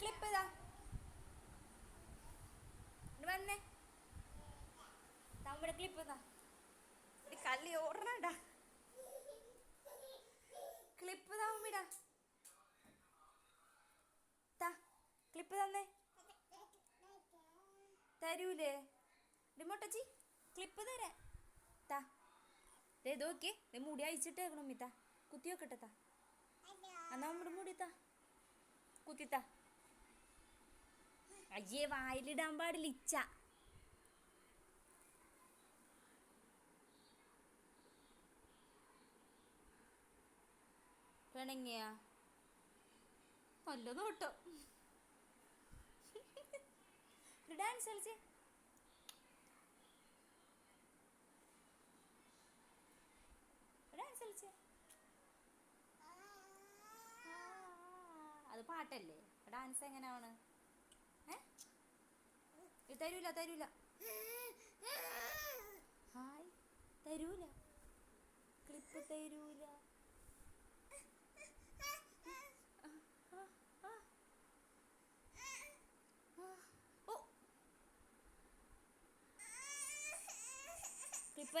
Clip ഇതാ. വന്നേ. നമ്മുടെ ക്ലിപ്പ് ഇതാ. കള്ളി ഓടണടാ ക്ലിപ്പ് താവുമ്പിടാ താ ക്ലിപ്പ് തന്നേ. തരൂലേ. ഡിമോട്ടച്ചി ക്ലിപ്പ് തരാ. താ. ദേ നോക്കി ദേ മുടി അയച്ചിട്ടേക്കണം മിത്ത കുത്തി വെക്കട്ടെ താ. നമ്മുടെ മുടി താ. കുത്തിത്താ അയ്യേ വായിലിടാൻ പാടില്ല ഇച്ച. പിണങ്ങിയ? നല്ല നോട്ടോ ഡാൻസ് കളിച്ചേ. ഡാൻസ് കളിച്ചേ. അത് പാട്ടല്ലേ? ഡാൻസ് എങ്ങനെയാണ്? തരൂല തരൂല. ഹായ്. തരൂല. ക്ലിപ്പ് തരൂല. ആ, ആ, ആ. ഓ ക്ലിപ്പ്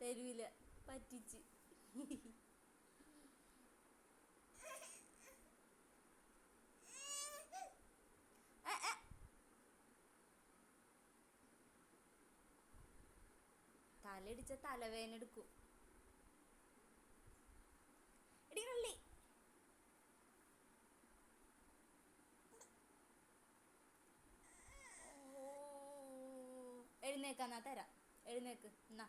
തരൂല. പറ്റിച്ച്. തലയിടിച്ച തലവേദന എടുക്കും. എടി കള്ളി. എഴുന്നേക്കാന്നാ തരാം. എഴുന്നേക്ക് എന്നാ.